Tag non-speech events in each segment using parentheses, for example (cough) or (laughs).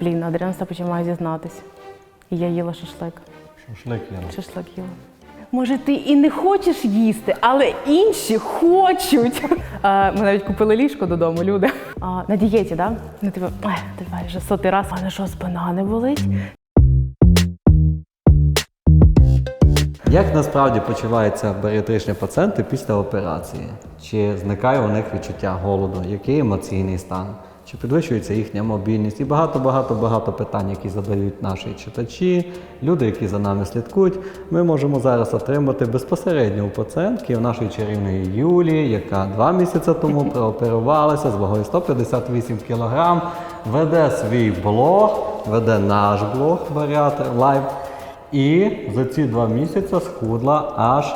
Блін, Адріан Остапович має зізнатись. І я їла шашлик. Шашлик є. Шашлик їла. Може, ти і не хочеш їсти, але інші хочуть. А, ми навіть купили ліжко додому, люди. А, на дієті, так? Да? Ну, типу, давай вже сотий раз. А не що, спина не болить? Як насправді почуваються баріатричні пацієнти після операції? Чи зникає у них відчуття голоду? Який емоційний стан? Чи підвищується їхня мобільність? І багато-багато багато питань, які задають наші читачі, люди, які за нами слідкують. Ми можемо зараз отримати безпосередньо у пацієнтки, у нашої чарівної Юлії, яка два місяці тому (laughs) прооперувалася з вагою 158 кг, веде свій блог, веде наш блог Баріатр Лайв. І за ці два місяці схудла аж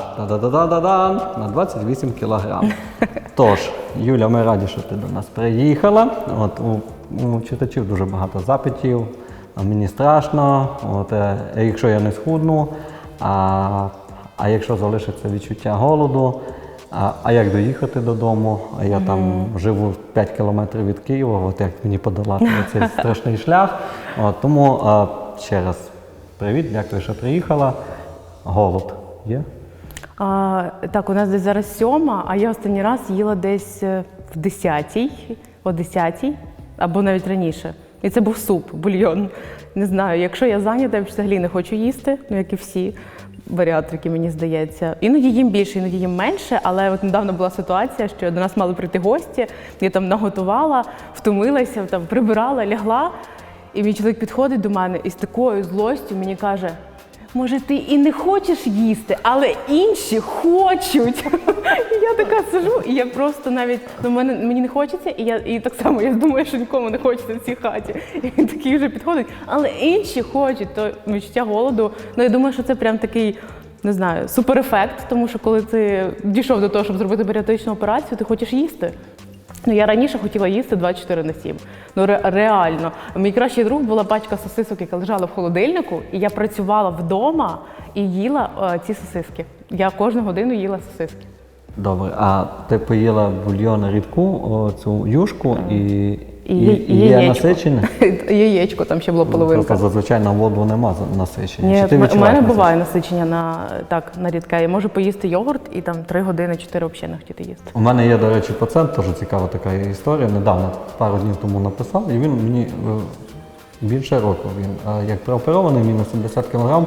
на 28 кілограм. (laughs) Тож, Юля, ми раді, що ти до нас приїхала. От у, у читачів дуже багато запитів. Мені страшно, от, е, якщо я не схудну, а, а якщо залишиться відчуття голоду, а, а як доїхати додому? А я там живу 5 кілометрів від Києва, от як мені подолати цей (laughs) страшний шлях. От, тому а, ще раз привіт, дякую, що приїхала. Голод є? А, так, у нас десь зараз сьома, а я останній раз їла десь е, в десятій, о десятій, або навіть раніше. І це був суп, бульйон. Не знаю, якщо я зайнята, я взагалі не хочу їсти, ну як і всі баріатрики, мені здається. Іноді їм більше, іноді їм менше, але от недавно була ситуація, що до нас мали прийти гості, я там наготувала, втомилася, там прибирала, лягла. І мій чоловік підходить до мене і з такою злостю мені каже: Може, ти і не хочеш їсти, але інші хочуть. І я така сижу, і я просто навіть ну, мене мені не хочеться, і я і так само я думаю, що нікому не хочеться в цій хаті. І він такий вже підходить, але інші хочуть, то відчуття голоду. Ну я думаю, що це прям такий. Не знаю, суперефект, тому що коли ти дійшов до того, щоб зробити баріатричну операцію, ти хочеш їсти. Ну, я раніше хотіла їсти 24 на 7. Ну ре- реально. Мій кращий друг була пачка сосисок, яка лежала в холодильнику, і я працювала вдома і їла е, ці сосиски. Я кожну годину їла сосиски. Добре, а ти поїла бульйон рідку, о, цю юшку і, І, і, і є насичене? (laughs) Яєчко, там ще було половинка. Просто зазвичай на воду нема насичення. Ні, Чи ти у мене буває насичення на так на рідке. Я можу поїсти йогурт і там 3 години, 4 взагалі не хотіти їсти. У мене є, до речі, пацієнт, теж цікава така історія. Недавно, пару днів тому написав, і він мені е, більше року. Він е, як прооперований, мінус 70 кг,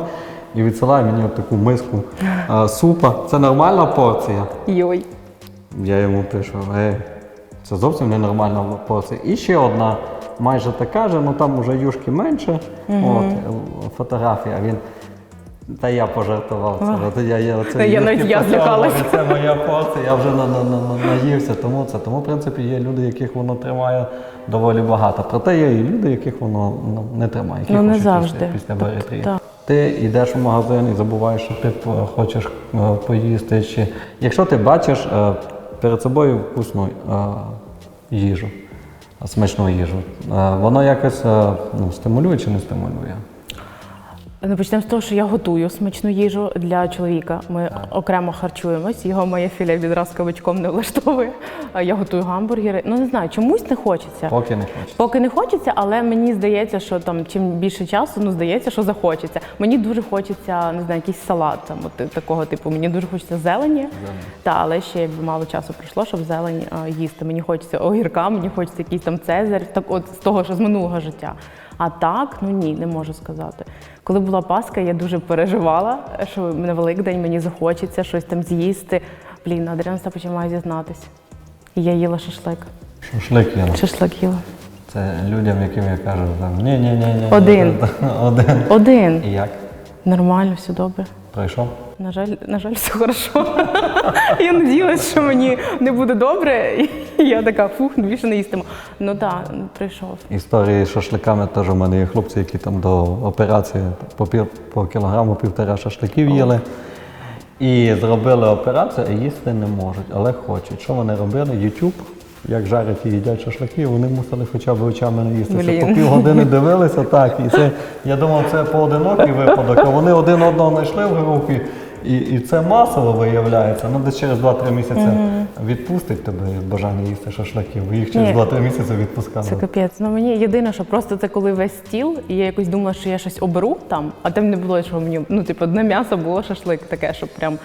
і відсилає мені от таку миску е, супа. Це нормальна порція. Йой. Я йому пишу, ей, це зовсім не нормальна. І ще одна майже така же, ну там уже юшки менше. От, е, фотографія. Він. Та я пожартував це. От я, я, Та я навіть я і Це моя порція, я вже на, на, на, на- наївся, тому це. Тому, в принципі, є люди, яких воно тримає доволі багато. Проте є і люди, яких воно ну, не тримає. які Ну, не завжди. Після, після Так, баріатрії. так. Ти йдеш в магазин і забуваєш, що ти хочеш е, поїсти. Чи... Якщо ти бачиш е, перед собою вкусну е, їжу, е, смачну їжу, е, воно якось е, ну, стимулює чи не стимулює? Ну, почнемо з того, що я готую смачну їжу для чоловіка. Ми окремо харчуємось. Його моє філе відразу кабачком не влаштовує. А Я готую гамбургери. Ну не знаю, чомусь не хочеться. Поки не хочеш. Поки не хочеться, але мені здається, що там чим більше часу, ну здається, що захочеться. Мені дуже хочеться, не знаю, якийсь салат там, от такого типу. Мені дуже хочеться зелені. Та, але ще якби мало часу пройшло, щоб зелень а, їсти. Мені хочеться огірка, мені хочеться якийсь там цезарь, так от з того, що з минулого життя. А так, ну ні, не можу сказати. Коли була Пасха, я дуже переживала, що на Великдень мені захочеться щось там з'їсти. Блін, Адріан Остапович має зізнатись. І я їла шашлик. Шашлик є. Шашлик їла. Це людям, яким я кажу, там, ні, ні, ні, ні. Один. (laughs) Один. Один. І як? Нормально, все добре. Пройшов? На жаль, на жаль, все хорошо. я надіялась, що мені не буде добре. І я така, фух, ну, більше не їстиму. Ну так, прийшов. Історії з шашликами теж у мене є хлопці, які там до операції по, пів, по кілограму півтора шашликів їли. І зробили операцію, а їсти не можуть, але хочуть. Що вони робили? YouTube, як жарять і їдять шашлики, вони мусили хоча б очами не їсти. Щоб по півгодини дивилися, так. І це, я думав, це поодинокий випадок, а вони один одного знайшли в групі І, і це масово виявляється. Ну, десь через 2-3 місяці відпустить тебе бажання їсти шашликів. Їх через Ні. 2-3 місяці відпускали. Це капець. Ну мені єдине, що просто це коли весь стіл, і я якось думала, що я щось оберу там, а там не було, що мені ну, типу, одне м'ясо було шашлик, таке, щоб прям.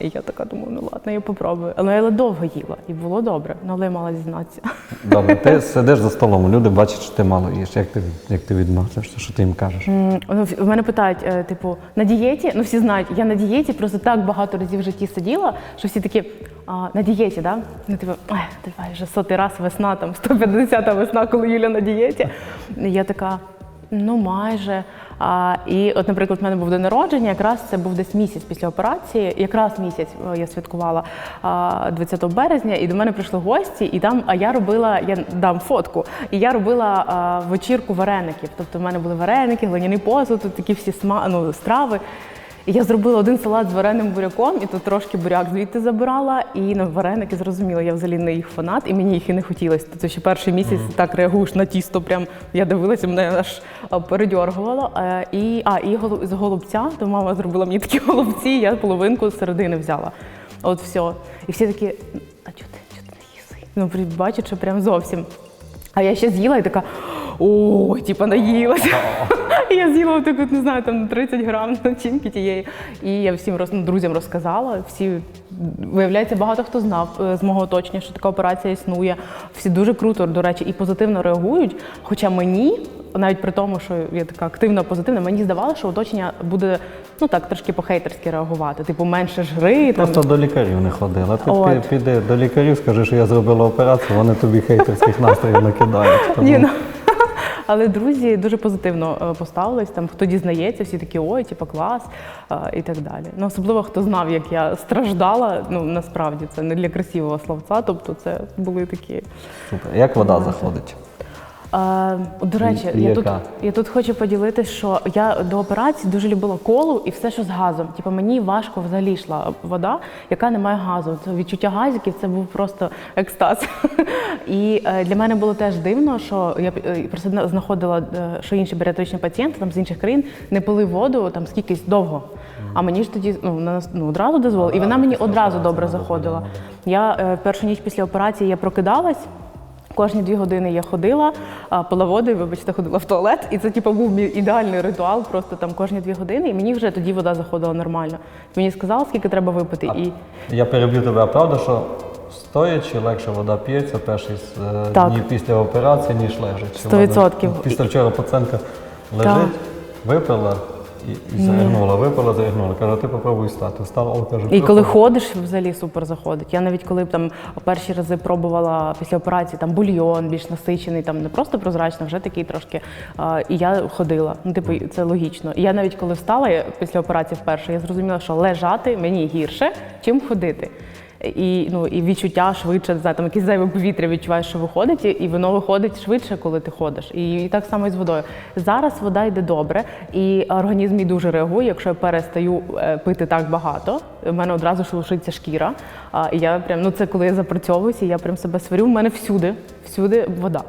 І я така думаю, ну ладно, я попробую. Але я довго їла, і було добре, ну, але я мала дізнатися. Добре, ти (laughs) сидиш за столом, люди бачать, що ти мало їш. Як ти, як ти відносишся, що ти їм кажеш? Ну, в мене питають, е, типу, на дієті, ну всі знають, я на дієті просто так багато разів в житті сиділа, що всі такі, а, на дієті, да? Ну, типу, «Ех, давай вже сотий раз весна, там 150-та весна, коли Юля на дієті. І я така, ну майже. А, і от, наприклад, в мене був день народження, якраз це був десь місяць після операції, якраз місяць е, я святкувала а, 20 березня, і до мене прийшли гості, і там, а я робила, я дам фотку, і я робила а, вечірку вареників. Тобто в мене були вареники, глиняний посуд, такі всі сма, ну, страви. І я зробила один салат з вареним буряком, і тут трошки буряк звідти забирала. І ну, вареники зрозуміло, я взагалі не їх фанат, і мені їх і не хотілося. Тобто ще перший місяць так реагуєш на тісто. Прям я дивилася, мене аж передьоргувало. Е, І а і з голубця, то мама зробила мені такі голубці, я половинку з середини взяла. От все. І всі такі, а чого ти, чого ти не їси? Ну, бачать, що прям зовсім. А я ще з'їла і така, о, типа наїлася. І (laughs) я з'їла так, от, не знаю, там 30 грам (laughs) начинки тієї. І я всім роз, ну, друзям розказала. Всі, виявляється, багато хто знав е, з мого оточення, що така операція існує. Всі дуже круто, до речі, і позитивно реагують. Хоча мені, навіть при тому, що я така активна, позитивна, мені здавалося, що оточення буде ну так трошки по-хейтерськи реагувати. Типу, менше жри. Там. Просто до лікарів не ходила. Ти От. піди до лікарів, скажи, що я зробила операцію, вони тобі хейтерських настроїв накидають. Тому Ні, ну. Але друзі дуже позитивно е, поставились. Там хто дізнається, всі такі ой, типа клас е, і так далі. Ну особливо хто знав, як я страждала. Ну насправді це не для красивого словця. Тобто, це були такі. Супер. Як вода заходить? Е, до речі, я тут, я тут хочу поділитися, що я до операції дуже любила колу і все, що з газом. Типу мені важко взагалі йшла вода, яка не має газу. Це відчуття газиків це був просто екстаз. (laughs) І е, для мене було теж дивно, що я е, просто знаходила, е, що інші баріатричні пацієнти там з інших країн не пили воду там скількись довго. А мені ж тоді ну, на ну, одразу дозволили, і вона мені одразу добре заходила. Я першу ніч після операції я прокидалась. Кожні дві години я ходила, а, пила воду, і, вибачте, ходила в туалет. І це типу, був мій ідеальний ритуал, просто там кожні дві години, і мені вже тоді вода заходила нормально. Мені сказали, скільки треба випити. І Я переб'ю тебе, а правда, що стоячи легше вода п'ється перші е, дні після операції, ніж лежачи. Сто відсотків. Після вчора пацієнтка лежить, Так. випила і, і заригнула, випила, заригнула. Каже, ти попробуй стати. Встала, о, каже, І коли ходиш, взагалі супер заходить. Я навіть коли там перші рази пробувала після операції там бульйон більш насичений, там не просто прозрачно, вже такий трошки. А, і я ходила. Ну, типу, це логічно. І я навіть коли встала я, після операції вперше, я зрозуміла, що лежати мені гірше, чим ходити. І, ну, і відчуття швидше, не знаю, там якесь зайве повітря відчуваєш, що виходить, і- воно виходить швидше, коли ти ходиш. І, так само і з водою. Зараз вода йде добре, і організм мій дуже реагує, якщо я перестаю е, пити так багато. У мене одразу шелушиться шкіра. А, я прям, ну це коли я запрацьовуюся, я прям себе сварю. У мене всюди, всюди вода.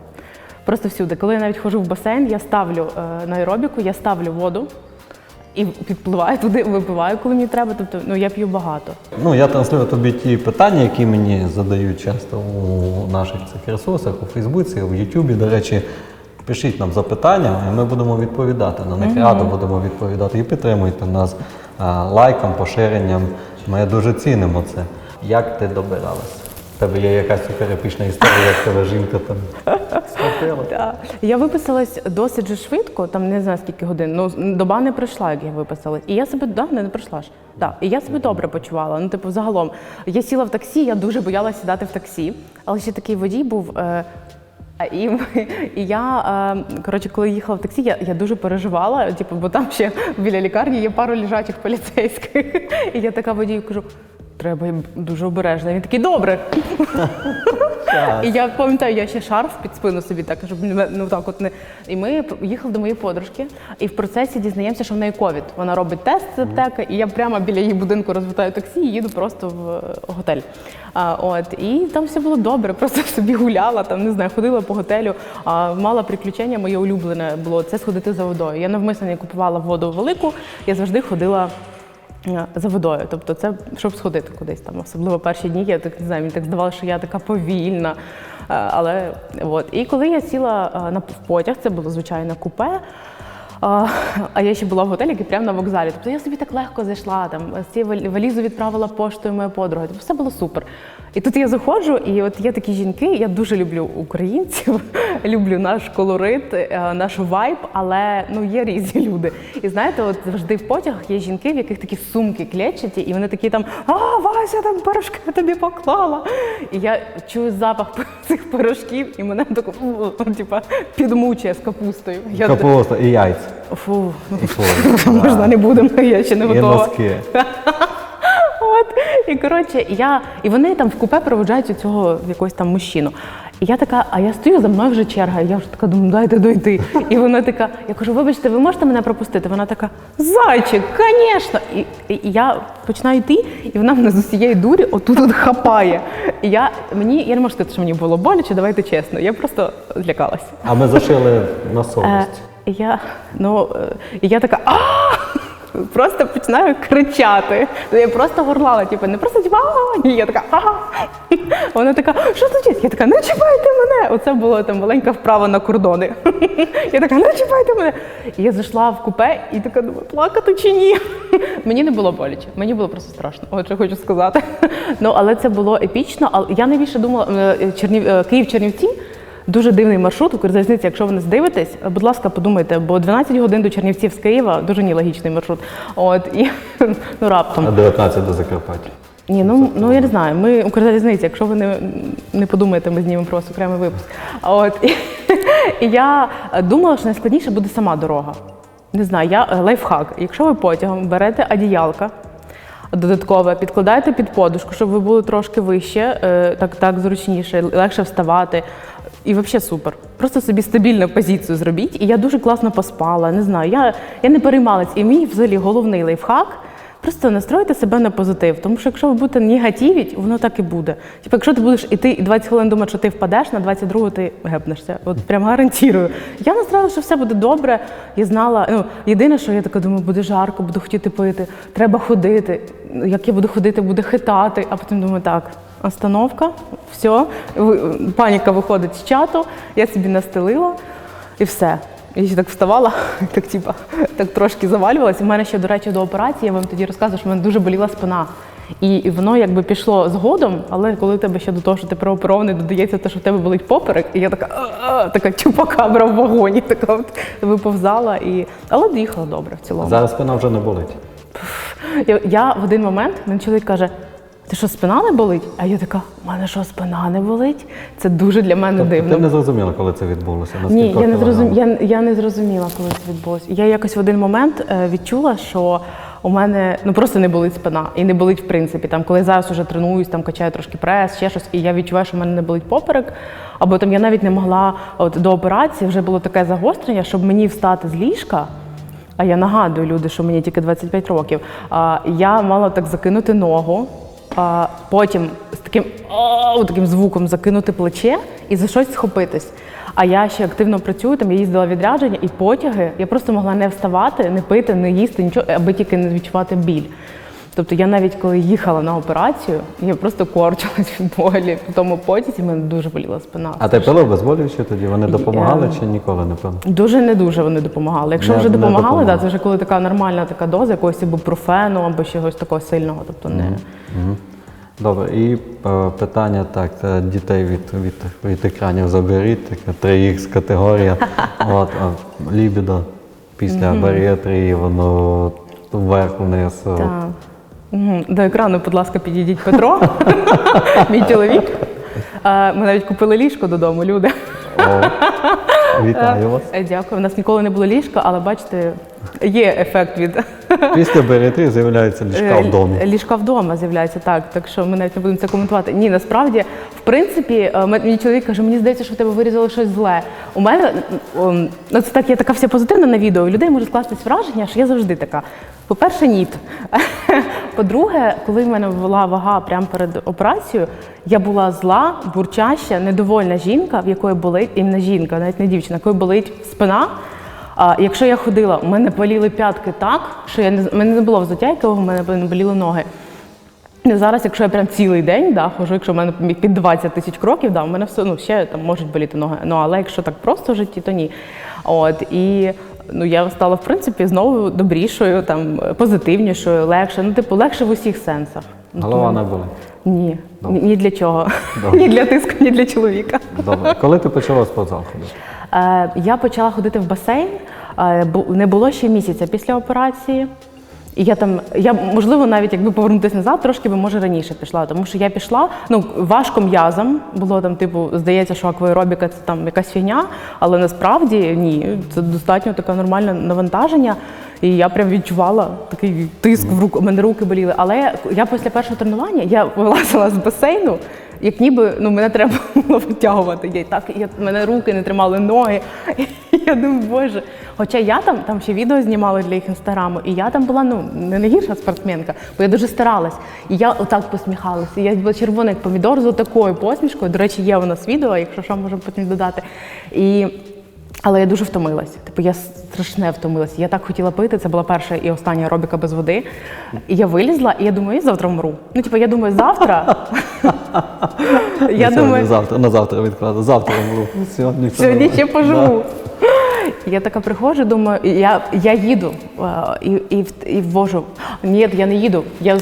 Просто всюди. Коли я навіть ходжу в басейн, я ставлю е, на аеробіку, я ставлю воду і підпливаю туди, випиваю, коли мені треба. Тобто, ну я п'ю багато. Ну, я транслюю тобі ті питання, які мені задають часто у наших цих ресурсах, у Фейсбуці, у Ютубі. До речі, пишіть нам запитання, і ми будемо відповідати на них. Радо будемо відповідати. І підтримуйте нас лайком, поширенням. Ми дуже цінимо це. Як ти добиралась? Тебе є якась суперепічна історія, як тебе жінка там схватила? Я виписалась досить же швидко, там не знаю скільки годин. Ну доба не пройшла, як я виписалась. І я себе да, не, не пройшла ж. Так. І я себе добре почувала. Ну, типу, загалом. Я сіла в таксі, я дуже боялася сідати в таксі, але ще такий водій був. Е, і, і я, е, коротше, коли їхала в таксі, я, я дуже переживала, типу, бо там ще біля лікарні є пару лежачих поліцейських. І я така водію кажу, треба дуже обережно. Він такий, добре. І я пам'ятаю, я ще шарф під спину собі так, щоб ну так от не. І ми їхали до моєї подружки, і в процесі дізнаємося, що в неї ковід. Вона робить тест з аптеки, і я прямо біля її будинку розвертаю таксі і їду просто в е, готель. А, от, і там все було добре, просто (laughs) собі гуляла, там не знаю, ходила по готелю. А, мала приключення, моє улюблене було це сходити за водою. Я навмисно не купувала воду велику, я завжди ходила за водою. Тобто це щоб сходити кудись там. Особливо перші дні, я так не знаю, мені так здавалося, що я така повільна. Е, Але от. І коли я сіла е, на потяг, це було звичайно купе. А я ще була в готелі, який прямо на вокзалі. Тобто я собі так легко зайшла, там з цією валізу відправила поштою моя подруга. Тобто все було супер. І тут я заходжу, і от є такі жінки. Я дуже люблю українців, (laughs) люблю наш колорит, е, наш вайб, але ну є різні люди. І знаєте, от завжди в потягах є жінки, в яких такі сумки клетчаті, і вони такі там А, Вася, там пирожки тобі поклала. І я чую запах (laughs) цих пирожків, і мене тако типа підмучує з капустою. Я Капуста і яйця. Фу, І фу. (laughs) можна не будемо, я ще не І носки. І коротше, я і вони там в купе проводжають у цього якогось там мужчину. І я така, а я стою за мною вже черга. І я вже така думаю, дайте дойти. І вона така, я кажу, вибачте, ви можете мене пропустити? Вона така, зайчик, звісно. І, і, і я починаю йти, і вона мене з усієї дурі отут от хапає. І я мені я не можу сказати, що мені було боляче, давайте чесно. Я просто злякалася. А ми зашили на Е, совість. і я, ну, е, і я така а Просто починаю кричати. Я просто горлала, типу, не просто типу, ні, я така а (laughs) Вона така, що случилось? Я така, не чіпайте мене. Оце було там маленька вправа на кордони. (laughs) Я така, не чіпайте мене. І я зайшла в купе і така думаю, плакати чи ні. (laughs) Мені не було боляче, мені було просто страшно. От що хочу сказати. Ну, але це було епічно. Але я найбільше думала, е, Чернів, е, Київ-Чернівці. Дуже дивний маршрут. Укрзалізниці, якщо ви не здивитесь, будь ласка, подумайте, бо 12 годин до Чернівців з Києва дуже нелогічний маршрут. От і (laughs) ну раптом. А 19 до Закарпаття. Ні, ну ну я не знаю. Ми Укрзалізниця, якщо ви не, не подумаєте, ми знімемо про вас окремий випуск. От і, (laughs) і я думала, що найскладніше буде сама дорога. Не знаю, я е, лайфхак. Якщо ви потягом берете одіялка. Додаткове підкладаєте під подушку, щоб ви були трошки вище, е, так, так зручніше, легше вставати. І взагалі супер. Просто собі стабільну позицію зробіть. І я дуже класно поспала. Не знаю, я, я не переймалась. І мій взагалі головний лайфхак просто настройте себе на позитив. Тому що якщо ви будете негативіть, воно так і буде. Типу, якщо ти будеш іти і 20 хвилин думати, що ти впадеш, на 22 ти гепнешся. От прям гарантую. Я настроїла, що все буде добре. Я знала, ну єдине, що я така думаю, буде жарко, буду хотіти пити, треба ходити. Як я буду ходити, буде хитати, а потім думаю, так. Остановка, все, паніка виходить з чату, я собі настелила і все. Я ще так вставала, (laughs) так типа, так трошки завалювалася. У мене ще, до речі, до операції, я вам тоді розказую, що в мене дуже боліла спина. І, воно якби пішло згодом, але коли тебе ще до того, що ти переоперований, додається те, що в тебе болить поперек, і я така, «А-а», така чупакабра в вагоні, (laughs) така от виповзала. І... Але доїхала добре в цілому. Зараз спина вже не болить. Я, я в один момент мені чоловік каже: ти що, спина не болить? А я така, у мене що, спина не болить? Це дуже для мене Тобто дивно. ти не зрозуміла, коли це відбулося? Ні, я не зрозум... я, я не зрозуміла, коли це відбулося. Я якось в один момент е, відчула, що у мене ну просто не болить спина і не болить в принципі. Там, коли я зараз уже тренуюсь, там качаю трошки прес, ще щось, і я відчуваю, що в мене не болить поперек. Або там я навіть не могла от до операції вже було таке загострення, щоб мені встати з ліжка. А я нагадую люди, що мені тільки 25 років. А, я мала так закинути ногу, а, потім з таким, о, таким звуком закинути плече і за щось схопитись. А я ще активно працюю, там я їздила відрядження і потяги. Я просто могла не вставати, не пити, не їсти, нічого, аби тільки не відчувати біль. Тобто я навіть коли їхала на операцію, я просто корчилась від болі в тому потязі, мене дуже боліла спина. А ти пила обезболюючі тоді? Вони допомагали чи ніколи не пила? Дуже не дуже вони допомагали. Якщо Не- вже допомагали, да, це вже коли така нормальна така доза якогось ібупрофену або чогось такого сильного. Тобто не Мгм. Добре, і е, питання так, дітей від, від, від екранів заберіть, така 3х категорія. (laughs) От, лібідо після баріатрії, воно вверх-вниз. е, та. Мгм. До екрану, будь ласка, підійдіть Петро, (laughs) мій чоловік. Ми навіть купили ліжко додому, люди. О, вітаю вас. Е, Дякую. У нас ніколи не було ліжка, але бачите, є ефект від Після баріатрії з'являється ліжка Е, в домі. Ліжка вдома з'являється так, так що ми навіть не будемо це коментувати. Ні, насправді, в принципі, е, ме- мій чоловік каже, мені здається, що в тебе вирізали щось зле. У мене ну, це так, я така вся позитивна на відео. і Людей може скластись враження, що я завжди така. По-перше, ніт. (laughs) По-друге, коли в мене була вага прямо перед операцією, я була зла, бурчаща, недовольна жінка, в якої болить іменно жінка, навіть не дівчина, в якої болить спина. А якщо я ходила, у мене боліли п'ятки так, що я не з- мене не було взуття, якого в мене боліли ноги. Ну, зараз, якщо я прям цілий день да, хожу, якщо в мене під 20 тисяч кроків, да, у мене все ну, ще там можуть боліти ноги. Ну але якщо так просто в житті, то ні. От і ну я стала в принципі знову добрішою, там позитивнішою, легше. Ну, типу, легше в усіх сенсах. Ну, Голова не болить. Ні, ні, ні для чого. Добре. ні для тиску, ні для чоловіка. Добре. Коли ти почала в спортзал ходити? Е, я почала ходити в басейн. Не було ще місяця після операції. І я там, я можливо, навіть якби повернутися назад, трошки би може раніше пішла, тому що я пішла ну важко м'язом. Було там, типу, здається, що акваеробіка це там якась фігня, але насправді ні, це достатньо таке нормальне навантаження. І я прям відчувала такий тиск в руку. У мене руки боліли. Але я після першого тренування я (laughs) вилазила з басейну, як ніби ну мене треба було витягувати. Я і так я мене руки не тримали ноги. (laughs) Я думаю, боже. Хоча я там там ще відео знімала для їх інстаграму, і я там була ну не найгірша спортсменка, бо я дуже старалась. І я отак посміхалася. Я була червона, як помідор з отакою посмішкою. До речі, є у нас відео, якщо що, можемо потім додати. І але я дуже втомилась. Типу, я страшне втомилась. Я так хотіла пити. Це була перша і остання аеробіка без води. І я вилізла, і я думаю, я завтра вмру. Ну, типу, я думаю, завтра. Я думаю, завтра, на завтра відкладу. Завтра умру. Сьогодні, ще поживу. Я така приходжу, думаю, я, я їду і, і, і ввожу. Ні, я не їду. Я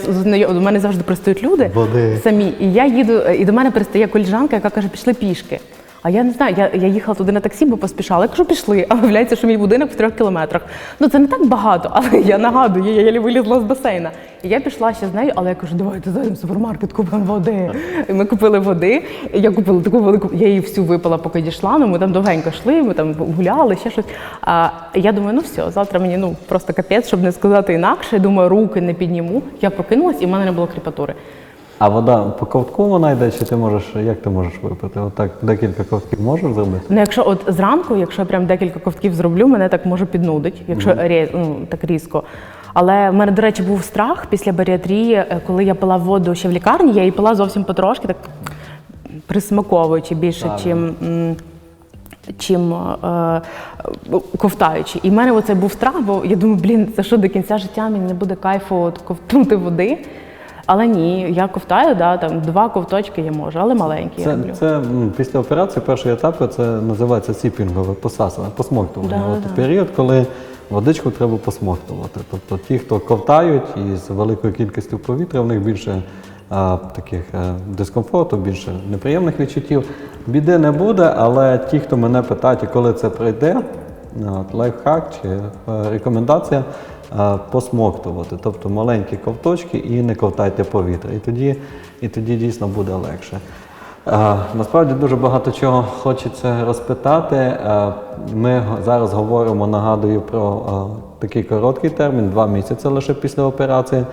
до мене завжди пристають люди Води. самі. І я їду, і до мене пристає коліжанка, яка каже, пішли пішки. А я не знаю, я, я їхала туди на таксі, бо поспішала. Я кажу, пішли. А виявляється, що мій будинок в трьох кілометрах. Ну це не так багато, (laughs) але я нагадую, я єлі вилізла з басейна. І я пішла ще з нею, але я кажу, давайте зайдемо в супермаркет, купимо води. І ми купили води. І я купила таку велику, я її всю випила, поки дійшла. Ну ми там довгенько йшли, ми там гуляли, ще щось. А я думаю, ну все, завтра мені ну просто капець, щоб не сказати інакше. Я думаю, руки не підніму. Я прокинулась, і в мене не було кріпатури. А вода по ковтку вона йде, чи ти можеш, як ти можеш випити? Отак декілька ковтків можеш зробити? Ну, якщо от зранку, якщо я прям декілька ковтків зроблю, мене так може піднудить, якщо рє- ну, так різко. Але в мене, до речі, був страх після баріатрії, е, коли я пила воду ще в лікарні, я її пила зовсім потрошки, так присмаковуючи більше, Так, чим. Чим е, е, ковтаючи. І в мене оце був страх, бо я думаю, блін, це що до кінця життя мені не буде кайфу от ковтнути води. Але ні, я ковтаю, да, там два ковточки я можу, але маленькі я Це, роблю. це м, після операції перший етап це називається сіпінгове посасування, посмоктування. Да, От да. період, коли водичку треба посмоктувати. Тобто ті, хто ковтають із великою кількістю повітря, в них більше а, таких е, дискомфорту, більше неприємних відчуттів. Біди не буде, але ті, хто мене питають, і коли це прийде, от, лайфхак чи е, рекомендація посмоктувати, тобто маленькі ковточки і не ковтайте повітря. І тоді, і тоді дійсно буде легше. Насправді дуже багато чого хочеться розпитати. Ми зараз говоримо, нагадую про такий короткий термін, два місяці лише після операції.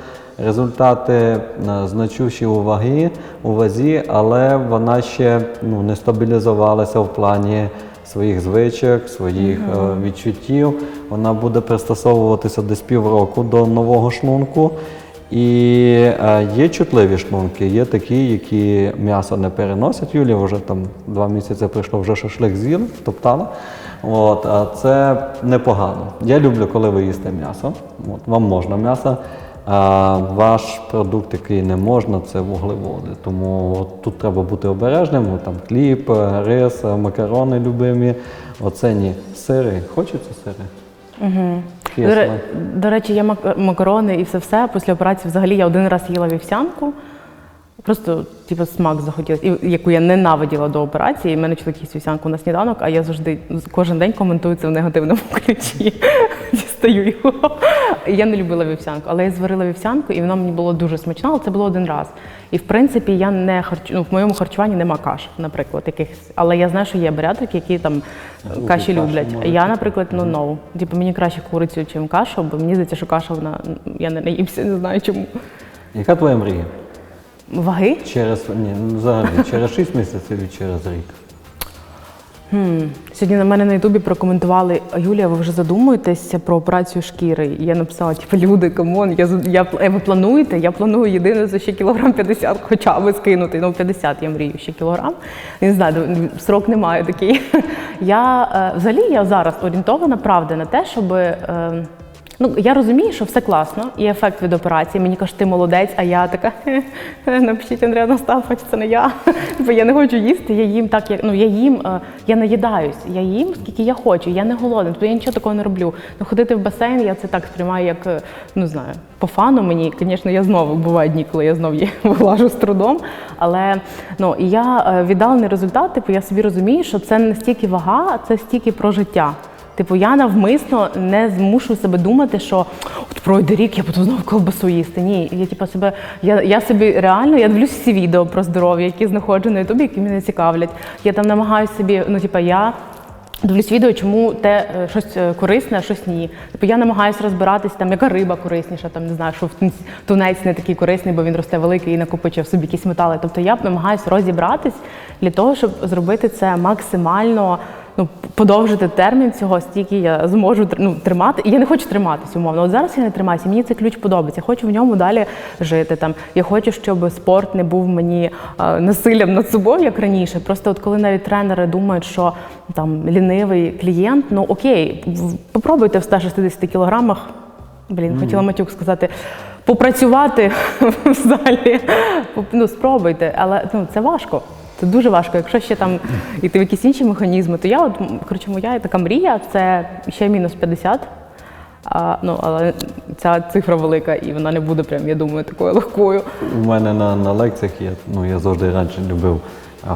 Результати значущі у ваги, у вазі, але вона ще ну, не стабілізувалася в плані своїх звичок, своїх е, відчуттів. Вона буде пристосовуватися десь півроку до нового шлунку. І е, є чутливі шлунки, є такі, які м'ясо не переносять. Юлія вже там два місяці прийшло, вже шашлик з'їла, топтала. От, а це непогано. Я люблю, коли ви їсте м'ясо. От, вам можна м'ясо. А ваш продукт, який не можна, це вуглеводи. Тому от тут треба бути обережним. Там е, рис, макарони любимі. Оце ні. Сири. Хочеться сири? До, до речі, я мак- макарони і все все. Після операції взагалі я один раз їла вівсянку. Просто типу, смак захотілося, і яку я ненавиділа до операції. І мене чоловік їсть вівсянку на сніданок, а я завжди кожен день коментую це в негативному (laughs) ключі. Дістаю його. Я не любила вівсянку, але я зварила вівсянку, і вона мені було дуже смачна, але це було один раз. І в принципі я не харчу... ну, в моєму харчуванні нема каш, наприклад, якихось. Але я знаю, що є баріатрики, які там Губи каші люблять. можуть. Я, наприклад, ну no. Типу мені краще курицю, чим кашу, бо мені здається, що каша вона я не наїмся, (laughs) не знаю чому. Яка твоя мрія? Ваги? Через ні, ну, взагалі через 6 місяців і через рік. Сьогодні на мене на Ютубі прокоментували Юлія, ви вже задумуєтеся про операцію шкіри. І я написала, типу, люди, камон, я, з- я, е, ви плануєте? Я планую єдине за ще кілограм 50 хоча б скинути. Ну, 50 я мрію ще кілограм. Не знаю, ну, срок немає такий. (laughs) Я е, взагалі я зараз орієнтована правда на те, щоб. Ну, я розумію, що все класно, і ефект від операції. Мені кажуть, ти молодець, а я така «Хе-хе, напишіть Андрія Настафович, це не я. (laughs) Бо я не хочу їсти, я їм так, як ну я їм, е, я наїдаюсь, я їм скільки я хочу, я не голодна, тобто я нічого такого не роблю. Ну ходити в басейн, я це так сприймаю, як е, ну знаю, по фану мені. Звісно, я знову бувають дні, коли я знов є (laughs) влажу з трудом. Але ну я е, віддалений результат, типу, я собі розумію, що це не стільки вага, це стільки про життя. Типу, я навмисно не змушую себе думати, що от пройде рік, я буду знову колбасу їсти. Ні, я типу себе, я, я собі реально я дивлюсь всі відео про здоров'я, які знаходжу на Ютубі, які мене цікавлять. Я там намагаюся собі, ну типу, я. Дивлюсь відео, чому те е, щось е, корисне, а щось ні. Типу я намагаюся розбиратись, там яка риба корисніша, там не знаю, що тунець- не такий корисний, бо він росте великий і накопичує в собі якісь метали. Тобто я намагаюся розібратись для того, щоб зробити це максимально. Ну, подовжити термін цього, стільки я зможу ну, тримати. І я не хочу триматись умовно. От зараз я не тримаюся, мені цей ключ подобається. Я хочу в ньому далі жити. Там я хочу, щоб спорт не був мені е, насиллям над собою, як раніше. Просто от коли навіть тренери думають, що там лінивий клієнт, ну окей, попробуйте в 160 кілограмах. Блін, хотіла матюк сказати. Попрацювати (laughs) в залі, ну спробуйте, але ну це важко. Це дуже важко. Якщо ще там йти в якісь інші механізми, то я от коротше, моя така мрія це ще мінус 50. А, ну, але ця цифра велика, і вона не буде прям, я думаю, такою легкою. У мене на, на лекціях є, ну я завжди раніше любив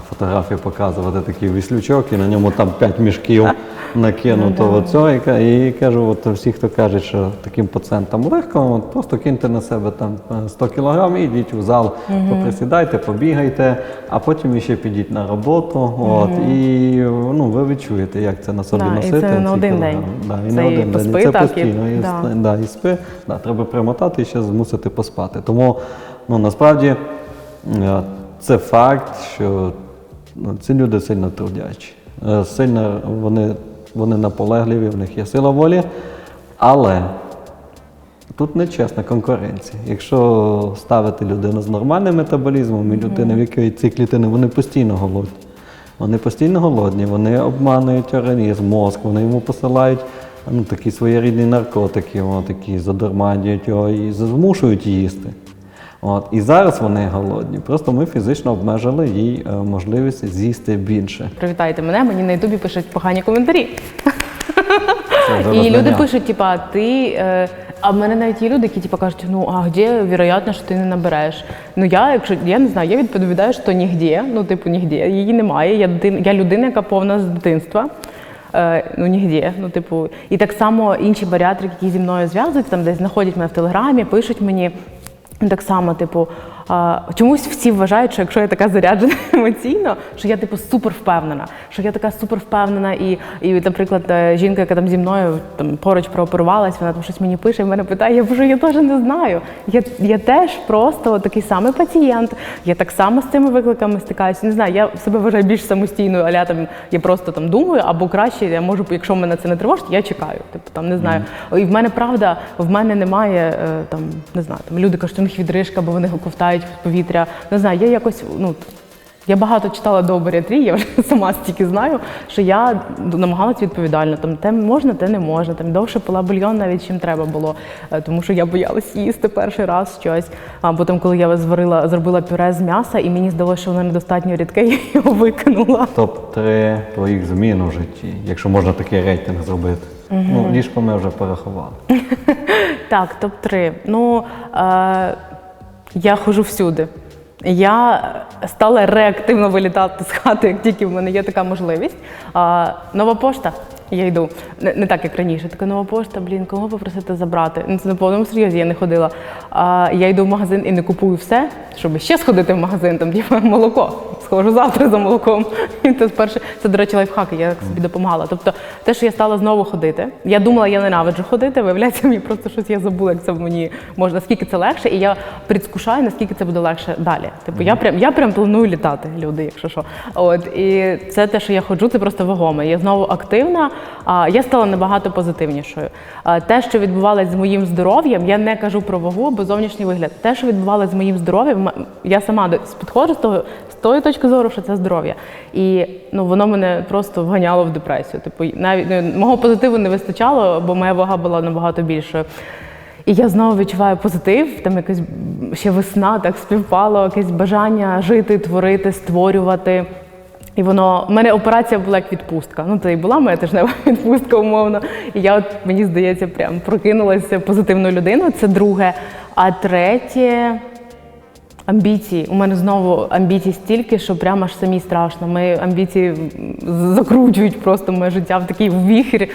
фотографії показувати такий віслючок, і на ньому там 5 мішків накинуто оцього. І, ка- і кажу, от всі, хто каже, що таким пацієнтам легко, от просто киньте на себе там е, 100 кілограм і йдіть в зал, поприсідайте, побігайте, а потім ще підіть на роботу. От, і ну, ви відчуєте, як це на собі Да, і носити. це не на один день. Да, і Це не і один день. поспи І це так, і- постійно. І, да. да, і спи, да, треба примотати і ще змусити поспати. Тому ну, насправді е, це факт, що ну, ці люди сильно трудячі. Е, Сильно вони, вони наполегливі, в них є сила волі, але тут нечесна конкуренція. Якщо ставити людину з нормальним метаболізмом і людина, в якої ці клітини, вони постійно голодні. Вони постійно голодні, вони обманують організм, мозк, вони йому посилають ну, такі своєрідні наркотики, от, які задурманюють його і змушують їсти. От. І зараз вони голодні. Просто ми фізично обмежили їй е, можливість з'їсти більше. Привітайте мене, мені на Ютубі пишуть погані коментарі. І люди пишуть, типа, ти. Е, а в мене навіть є люди, які типа кажуть, ну а де вероятно, що ти не набереш? Ну я, якщо я не знаю, я відповідаю, що нігде, ну типу нігде, її немає. Я дитина, я людина, яка повна з дитинства. Е, ну нігде. Ну, типу, і так само інші баріатрики, які зі мною зв'язуються, там десь знаходять мене в телеграмі, пишуть мені. Так само, типу, а, чомусь всі вважають, що якщо я така заряджена (laughs) емоційно, що я типу супер впевнена, що я така супер впевнена, і, і наприклад, е, жінка, яка там зі мною там поруч прооперувалась, вона там щось мені пише, і мене питає, я боже, я теж не знаю. Я, я теж просто такий самий пацієнт. Я так само з цими викликами стикаюся. Не знаю, я себе вважаю більш самостійною, аля там я просто там думаю, або краще я можу, якщо мене це не тривожить, я чекаю. Типу там не знаю. І в мене правда, в мене немає е, там, не знаю, там люди кажуть, у них відрижка, бо вони ковтають повітря. Не знаю, я якось ну. Я багато читала до баріатрії, я вже (laughs) сама стільки знаю, що я намагалась відповідально. Там те можна, те не можна. Там довше пила бульйон, навіть чим треба було, Е, тому що я боялась їсти перший раз щось. А потім, коли я зварила, зробила пюре з м'яса, і мені здалося, що воно недостатньо рідке, (laughs) я його викинула. Топ-3 твоїх змін у житті, якщо можна такий рейтинг зробити. Ну, ліжко ми вже порахували. (laughs) Так, топ-3. Ну е, я ходжу всюди. Я стала реактивно вилітати з хати, як тільки в мене є така можливість. А, нова пошта. Я йду. Не, не так, як раніше. Така нова пошта, блін, кого попросити забрати? Ну, це на повному серйозі я не ходила. А, я йду в магазин і не купую все, щоб ще сходити в магазин, там типу, молоко. Схожу завтра за молоком. (laughs) І це перше, це, до речі, лайфхак, я собі допомагала. Тобто, те, що я стала знову ходити, я думала, я ненавиджу ходити, виявляється, мені просто щось я забула, як це мені може, наскільки це легше, і я предвкушаю, наскільки це буде легше далі. Типу, я прям я прям планую літати, люди, якщо що. От і це те, що я ходжу, це просто вагоме. Я знову активна. А я стала набагато позитивнішою. А, те, що відбувалося з моїм здоров'ям, я не кажу про вагу, бо зовнішній вигляд. Те, що відбувалося з моїм здоров'ям, я сама підходжу з того з тої точки точки зору, що це здоров'я. І ну, воно мене просто вганяло в депресію. Типу, навіть ну, мого позитиву не вистачало, бо моя вага була набагато більшою. І я знову відчуваю позитив, там якась ще весна так співпало, якесь бажання жити, творити, створювати. І воно в мене операція була як відпустка. Ну, це і була моя тижнева (laughs) відпустка, умовно. І я, от мені здається, прям прокинулася позитивною людиною. Це друге. А третє амбіції. У мене знову амбіцій стільки, що прямо аж самі страшно. Мої амбіції закручують просто моє життя в такий вихір е,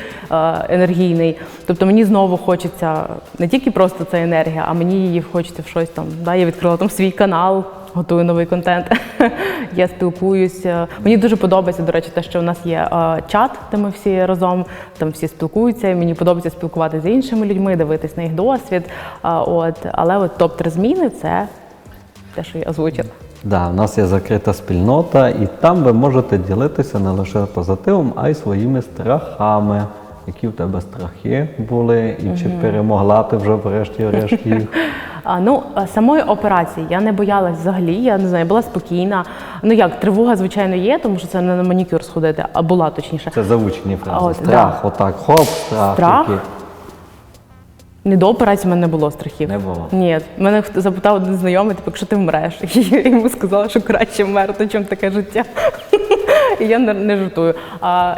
енергійний. Тобто мені знову хочеться не тільки просто ця енергія, а мені її хочеться в щось там. Да, я відкрила там свій канал. Готую новий контент. (laughs) Я спілкуюся. Мені дуже подобається, до речі, те, що в нас є е, чат, де ми всі разом там всі спілкуються. Мені подобається спілкуватися з іншими людьми, дивитись на їх досвід. А, от, але от топ 3 зміни це те, що я озвучила. Да, у нас є закрита спільнота, і там ви можете ділитися не лише позитивом, а й своїми страхами. Які в тебе страхи були, і чи перемогла ти вже врешті-решт їх? (laughs) А, ну, самої операції я не боялась взагалі, я не знаю, була спокійна. Ну як, тривога, звичайно, є, тому що це не на манікюр сходити, а була точніше. Це заучені фрази. От, Страх, да. отак, хоп, страх. Страх? який. Не до операції в мене не було страхів. Не було? Ні. Мене запитав один знайомий, типу, якщо ти вмреш. І (laughs) я йому сказала, що краще вмерти, ніж таке життя. (laughs) І я не, не жартую. А,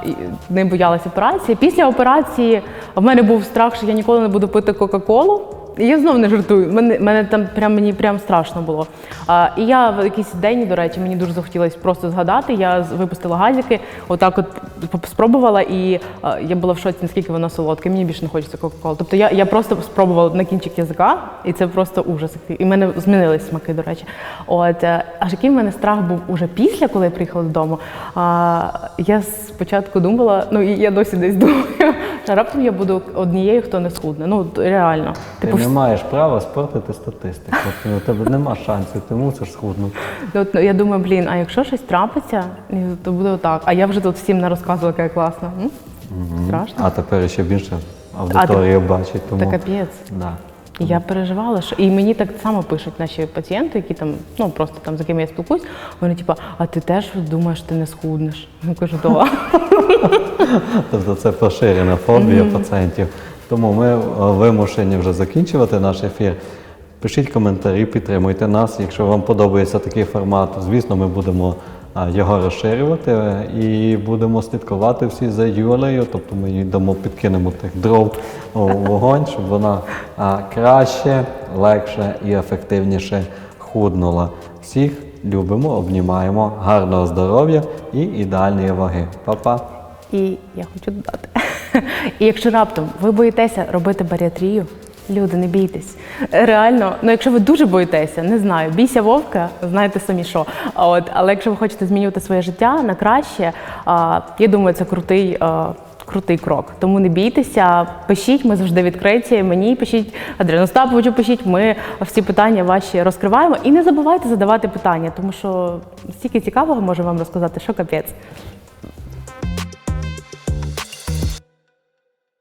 не боялася операції. Після операції в мене був страх, що я ніколи не буду пити Кока-Колу. Я знову не жартую. Мене, мене там прям мені прям страшно було. А, і я в якийсь день, до речі, мені дуже захотілося просто згадати. Я випустила газики, отак от спробувала, і а, я була в шоці, наскільки воно солодке. Мені більше не хочеться Кока-Колу. Тобто я, я просто спробувала на кінчик язика, і це просто ужас. І мене змінились смаки, до речі. От е, аж який в мене страх був уже після, коли я приїхала додому. А, я спочатку думала, ну і я досі десь думаю, раптом я буду однією, хто не схудне. Ну реально. Ти Типу, не маєш права спортити статистику. Тобто У тебе нема шансів, ти мусиш схуднути. Ну, от, я думаю, блін, а якщо щось трапиться, то буде отак. А я вже тут всім не розказувала, яка я класна. М? Страшно. А тепер ще більше аудиторія бачить. Тому... Та капець. Да. Я переживала, що і мені так само пишуть наші пацієнти, які там, ну просто там з якими я спілкуюсь, вони типа, а ти теж думаєш, ти не схуднеш? (laughs) Я кажу, да. (laughs) Тобто це поширена фобія пацієнтів. Тому ми е, вимушені вже закінчувати наш ефір. Пишіть коментарі, підтримуйте нас. Якщо вам подобається такий формат, звісно, ми будемо його розширювати е, і будемо слідкувати всі за Юлею. Тобто ми їй дамо, підкинемо тих дров у вогонь, щоб вона краще, легше і ефективніше худнула. Всіх любимо, обнімаємо, гарного здоров'я і ідеальної ваги. Па-па! І я хочу додати. І (laughs) якщо раптом ви боїтеся робити баріатрію, люди, не бійтесь. Реально, ну якщо ви дуже боїтеся, не знаю, бійся вовка, знаєте самі що. От, але якщо ви хочете змінювати своє життя на краще, а, я думаю, це крутий. а, Крутий крок, тому не бійтеся, пишіть, ми завжди відкриті. Мені пишіть Адріану Остаповичу пишіть. Ми всі питання ваші розкриваємо. І не забувайте задавати питання, тому що стільки цікавого може вам розказати, що капець.